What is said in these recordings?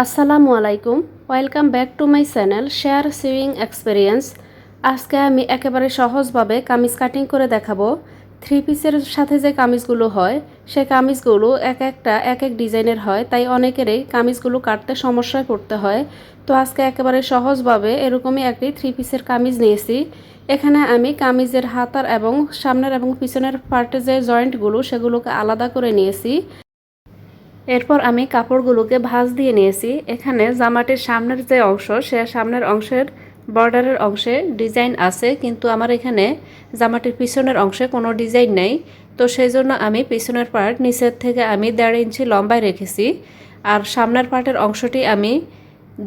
আসসালামু আলাইকুম। Welcome back to my channel share swing experience আজকে আমি একেবারে সহজভাবে কামিজ কাটিং করে দেখাবো। থ্রি পিসের সাথে যে কামিজগুলো হয়, সে কামিজগুলো এক একটা, এক এক ডিজাইনের হয়। তাই অনেকেরই কামিজগুলো কাটতে সমস্যায় পড়তে হয়। তো আজকে একেবারে সহজভাবে এরকমই একটি থ্রি পিসের কামিজ নিয়েছি। এখানে আমি কামিজের হাতার এবং সামনের এবং পিছনের পার্টে যে জয়েন্টগুলো সেগুলোকে আলাদা করে নিয়েছি। এরপর আমি কাপড়গুলোকে ভাঁজ দিয়ে নিয়েছি। এখানে জামাটির সামনের যে অংশ, সে সামনের অংশের বর্ডারের অংশে ডিজাইন আছে, কিন্তু আমার এখানে জামাটির পিছনের অংশে কোনো ডিজাইন নেই। তো সেই জন্য আমি পিছনের পার্ট নিচের থেকে আমি দেড় ইঞ্চি লম্বায় রেখেছি আর সামনের পার্টের অংশটি আমি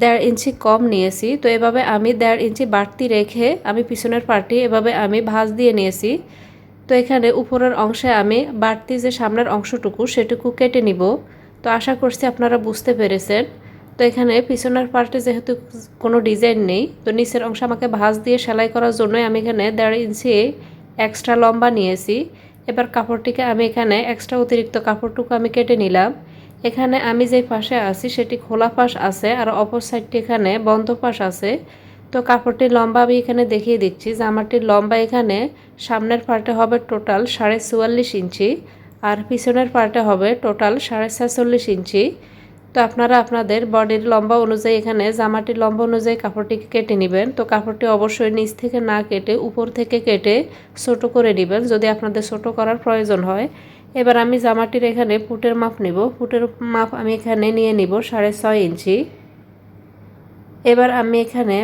দেড় ইঞ্চি কম নিয়েছি। তো এভাবে আমি দেড় ইঞ্চি বাড়তি রেখে আমি পিছনের পার্টটি এভাবে আমি ভাঁজ দিয়ে নিয়েছি। তো এখানে উপরের অংশে আমি বাড়তি যে সামনের অংশটুকু, সেটুকু কেটে নিব। তো আশা করছি আপনারা বুঝতে পেরেছেন। তো এখানে পিছনের পার্টে যেহেতু কোনো ডিজাইন নেই, তো নিচের অংশ আমাকে ভাঁজ দিয়ে সেলাই করার জন্যই আমি এখানে দেড় ইঞ্চি এক্সট্রা লম্বা নিয়েছি। এবার কাপড়টিকে আমি এখানে এক্সট্রা অতিরিক্ত কাপড়টুকু আমি কেটে নিলাম। এখানে আমি যে পাশে আছি সেটি খোলা পাশ আছে আর অপর সাইডটি এখানে বন্ধ পাশ আছে। তো কাপড়টির লম্বা আমি এখানে দেখিয়ে দিচ্ছি জামাটির লম্বা এখানে সামনের পার্টে হবে টোটাল সাড়ে চুয়াল্লিশ ইঞ্চি। আর পিছনের পার্টে হবে টোটাল সাড়ে ছেচল্লিশ ইঞ্চি। তো আপনারা আপনাদের বডির লম্বা অনুযায়ী এখানে জামাটির লম্বা অনুযায়ী কাপড়টিকে কেটে নেবেন। তো কাপড়টি অবশ্যই নিচ থেকে না কেটে উপর থেকে কেটে ছোট করে নেবেন যদি আপনাদের ছোট করার প্রয়োজন হয়। এবার আমি জামাটির এখানে ফুটের মাপ নেব। ফুটের মাপ আমি এখানে নিয়ে নিব সাড়ে ছয় ইঞ্চি। এবার আমি এখানে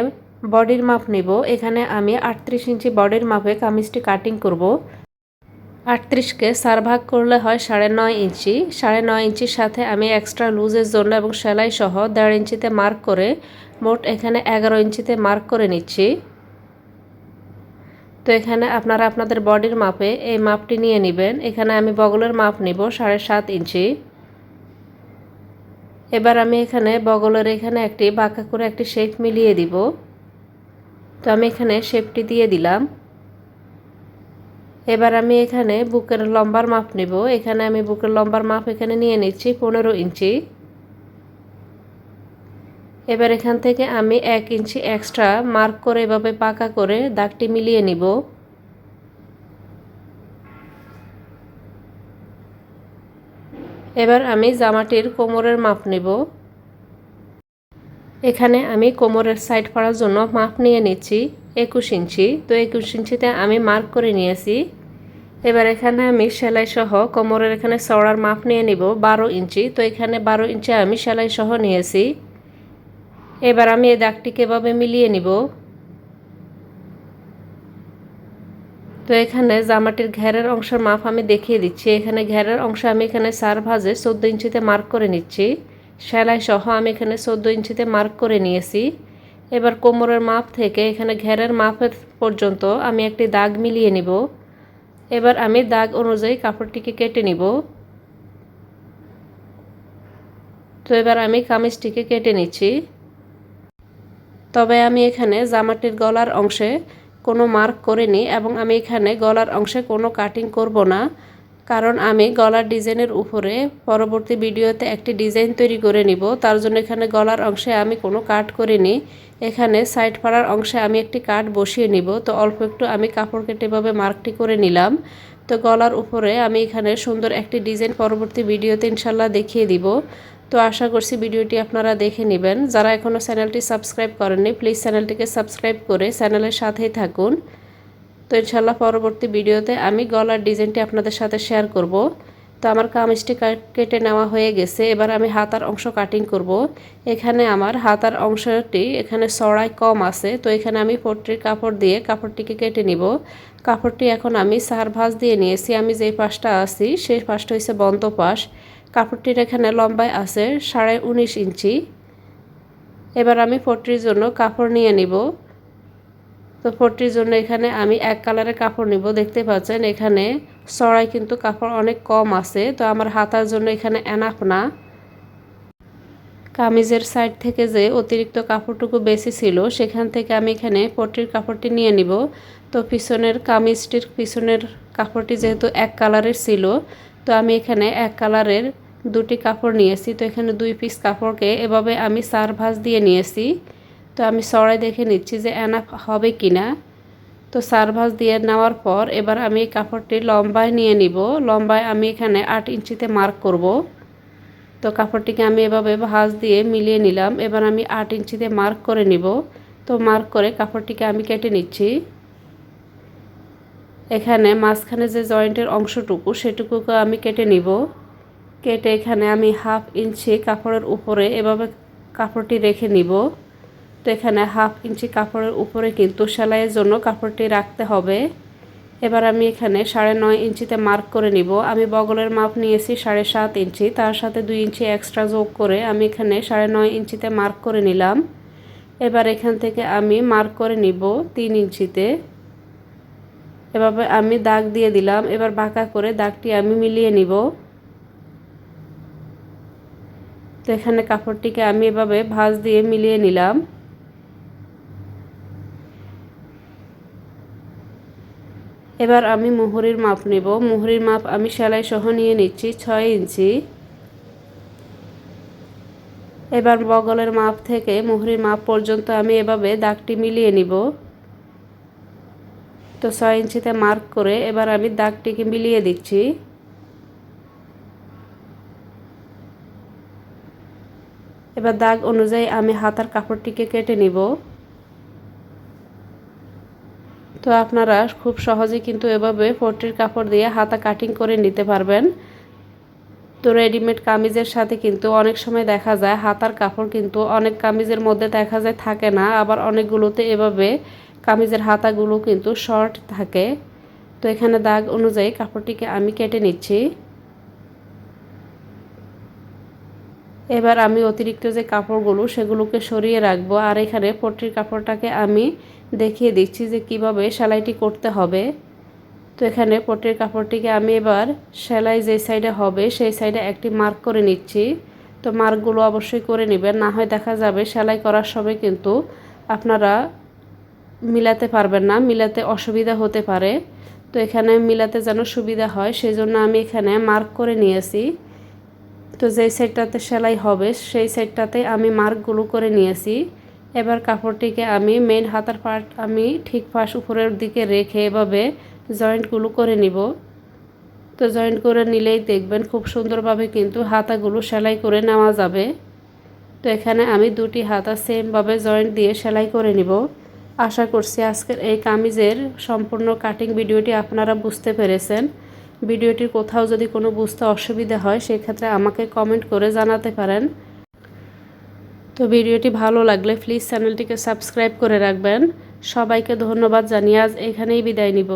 বডির মাপ নিব। এখানে আমি আটত্রিশ ইঞ্চি বডির মাপে কামিজটি কাটিং করব। আটত্রিশকে চার ভাগ করলে হয় সাড়ে নয় ইঞ্চি। সাড়ে নয় ইঞ্চির সাথে আমি এক্সট্রা লুজের জন্য এবং সেলাই সহ দেড় ইঞ্চিতে মার্ক করে মোট এখানে এগারো ইঞ্চিতে মার্ক করে নিচ্ছি। তো এখানে আপনারা আপনাদের বডির মাপে এই মাপটি নিয়ে নেবেন। এখানে আমি বগলের মাপ নিব সাড়ে সাত ইঞ্চি। এবার আমি এখানে বগলের এখানে একটি বাঁকা করে একটি শেপ মিলিয়ে দিব। তো আমি এখানে শেপটি দিয়ে দিলাম। এবার আমি এখানে বুকের লম্বার মাপ নেব। এখানে আমি বুকের লম্বার মাপ এখানে নিয়ে নিচ্ছি পনেরো ইঞ্চি। এবার এখান থেকে আমি এক ইঞ্চি এক্সট্রা মার্ক করে এভাবে পাকা করে দাগটি মিলিয়ে নিব। এবার আমি জামাটির কোমরের মাপ নেব। এখানে আমি কোমরের সাইড করার জন্য মাপ নিয়ে নিচ্ছি। একুশ ইঞ্চি। তো একুশ ইঞ্চিতে আমি মার্ক করে নিয়েছি। এবার এখানে আমি সেলাই সহ কোমরের এখানে চড়ার মাপ নিয়ে নিব, বারো ইঞ্চি। তো এখানে বারো ইঞ্চি আমি সেলাই সহ নিয়েছি। এবার আমি এই দাগটিকে এভাবে মিলিয়ে নিব। তো এখানে জামাটির ঘেরের অংশের মাপ আমি দেখিয়ে দিচ্ছি। এখানে ঘেরের অংশ আমি এখানে চার ভাজে চোদ্দ ইঞ্চিতে মার্ক করে নিচ্ছি। সেলাই সহ আমি এখানে চোদ্দ ইঞ্চিতে মার্ক করে নিয়েছি। এবার কোমরের মাপ থেকে, এখানে ঘেরের মাপের পর্যন্ত আমি একটি দাগ মিলিয়ে নিব। এবার আমি দাগ অনুযায়ী কাপড়টিকে কেটে নিব। তো এবার আমি কামিজটিকে কেটে নিচ্ছি। তবে আমি এখানে জামাটির গলার অংশে কোনো মার্ক করিনি এবং আমি এখানে গলার অংশে কোনো কাটিং করব না। কারণ আমি গলার ডিজাইনের উপরে পরবর্তী ভিডিওতে একটি ডিজাইন তৈরি করে নিব। তার জন্য এখানে গলার অংশে আমি কোনো কাট করিনি। এখানে সাইড পাড়ার অংশে আমি একটি কাট বসিয়ে নিব। তো অল্প একটু আমি কাপড় কেটে কেটেভাবে মার্কটি করে নিলাম। তো গলার উপরে আমি এখানে সুন্দর একটি ডিজাইন পরবর্তী ভিডিওতে ইনশাল্লাহ দেখিয়ে দিব। তো আশা করছি ভিডিওটি আপনারা দেখে নেবেন। যারা এখনও চ্যানেলটি সাবস্ক্রাইব করেননি, প্লিজ চ্যানেলটিকে সাবস্ক্রাইব করে চ্যানেলের সাথেই থাকুন। তো ইনশাল্লাহ পরবর্তী ভিডিওতে আমি গলার ডিজাইনটি আপনাদের সাথে শেয়ার করব। তো আমার কামিজটি কেটে নেওয়া হয়ে গেছে। এবার আমি হাতার অংশ কাটিং করব। এখানে আমার হাতার অংশটি এখানে সড়াই কম আছে। তো এখানে আমি পট্টির কাপড় দিয়ে কাপড়টিকে কেটে নিব। কাপড়টি এখন আমি সার ভাঁজ দিয়ে নিয়েছি। আমি যে পাশটা আছি, সেই পাশটা হচ্ছে বন্ধ পাশ। কাপড়টির এখানে লম্বায় আছে, সাড়ে উনিশ ইঞ্চি। এবার আমি পট্টির জন্য কাপড় নিয়ে নিব। তো পট্টির জন্য এখানে আমি এক কালারের কাপড় নিব। দেখতে পাচ্ছেন এখানে সরাই কিন্তু কাপড় অনেক কম আছে। তো আমার হাতার জন্য এখানে এনাফ না। কামিজের সাইড থেকে যে অতিরিক্ত কাপড়টুকু বেশি ছিল, সেখান থেকে আমি এখানে পট্টির কাপড়টি নিয়ে নিব। তো পিছনের কামিজটির পিছনের কাপড়টি যেহেতু এক কালারের ছিল, তো আমি এখানে এক কালারের দুটি কাপড় নিয়েছি। তো এখানে দুই পিস কাপড়কে এভাবে আমি সার ভাঁজ দিয়ে নিয়েছি। তো আমি সরাই দেখে নিচ্ছি যে এনাফ হবে কি না তো সার ভাঁজ দিয়ে নেওয়ার পর এবার আমি এই কাপড়টি লম্বায় নিয়ে নিব। লম্বায় আমি এখানে আট ইঞ্চিতে মার্ক করব। তো কাপড়টিকে আমি এভাবে ভাঁজ দিয়ে মিলিয়ে নিলাম। এবার আমি আট ইঞ্চিতে মার্ক করে নিব। তো মার্ক করে কাপড়টিকে আমি কেটে নিচ্ছি। এখানে মাঝখানে যে জয়েন্টের অংশটুকু সেটুকুকে আমি কেটে নিব। কেটে এখানে আমি হাফ ইঞ্চি কাপড়ের উপরে এভাবে কাপড়টি রেখে নিব। তো এখানে হাফ ইঞ্চি কাপড়ের উপরে কিন্তু সেলাইয়ের জন্য কাপড়টি রাখতে হবে। এবার আমি এখানে সাড়ে নয় ইঞ্চিতে মার্ক করে নিব। আমি বগলের মাপ নিয়েছি সাড়ে সাত ইঞ্চি, তার সাথে দুই ইঞ্চি এক্সট্রা যোগ করে আমি এখানে সাড়ে নয় ইঞ্চিতে মার্ক করে নিলাম। এবার এখান থেকে আমি মার্ক করে নিব তিন ইঞ্চিতে। এভাবে আমি দাগ দিয়ে দিলাম। এবার বাঁকা করে দাগটি আমি মিলিয়ে নিব। তো এখানে কাপড়টিকে আমি এভাবে ভাঁজ দিয়ে মিলিয়ে নিলাম। এবার আমি মুহুরির মাপ নেব। মুহুরির মাপ আমি সেলাই সহ নিয়ে নিচ্ছি ছয় ইঞ্চি। এবার বগলের মাপ থেকে মুহুরির মাপ পর্যন্ত আমি এভাবে দাগটি মিলিয়ে নিব। তো ছয় ইঞ্চিতে মার্ক করে এবার আমি দাগটিকে মিলিয়ে দিচ্ছি। এবার দাগ অনুযায়ী আমি হাতার কাপড়টিকে কেটে নিব। তো আপনারা খুব সহজে কিন্তু এভাবে পট্টির কাপড় দিয়ে হাতা কাটিং করে নিতে পারবেন। তো রেডিমেড কামিজের সাথে কিন্তু অনেক সময় দেখা যায় হাতার কাপড় কিন্তু অনেক কামিজের মধ্যে দেখা যায় থাকে না, আবার অনেকগুলোতে এভাবে কামিজের হাতাগুলো কিন্তু শর্ট থাকে। তো এখানে দাগ অনুযায়ী কাপড়টিকে আমি কেটে নিচ্ছি। এবার আমি অতিরিক্ত যে কাপড়গুলো সেগুলোকে সরিয়ে রাখব। আর এখানে পট্টির কাপড়টাকে আমি দেখিয়ে দিচ্ছি যে কীভাবে সেলাইটি করতে হবে। তো এখানে পট্টির কাপড়টিকে আমি এবার সেলাই যে সাইডে হবে সেই সাইডে একটি মার্ক করে নিচ্ছি। তো মার্কগুলো অবশ্যই করে নেবেন। না হয় দেখা যাবে সেলাই করার সময় কিন্তু আপনারা মিলাতে পারবেন না, মিলাতে অসুবিধা হতে পারে। তো এখানে মিলাতে যেন সুবিধা হয় সেই জন্য আমি এখানে মার্ক করে নিয়েছি। তো যেই সাইডটাতে সেলাই হবে, সেই সাইডটাতে আমি মার্কগুলো করে নিয়েছি। এবার কাপড়টিকে আমি মেন হাতার পার্ট আমি ঠিক পাশ উপরের দিকে রেখে এভাবে জয়েন্টগুলো করে নিব। তো জয়েন্ট করে নিলেই দেখবেন খুব সুন্দরভাবে কিন্তু হাতাগুলো সেলাই করে নেওয়া যাবে। তো এখানে আমি দুটি হাতা সেমভাবে জয়েন্ট দিয়ে সেলাই করে নিব। আশা করছি আজকের এই কামিজের সম্পূর্ণ কাটিং ভিডিওটি আপনারা বুঝতে পেরেছেন। ভিডিওটির কোথাও যদি কোনো বুঝতে অসুবিধা হয়, সেক্ষেত্রে আমাকে কমেন্ট করে জানাতে পারেন। তো ভিডিওটি ভালো লাগলে প্লিজ চ্যানেলটিকে সাবস্ক্রাইব করে রাখবেন। সবাইকে ধন্যবাদ জানিয়ে আজ এখানেই বিদায় নিব।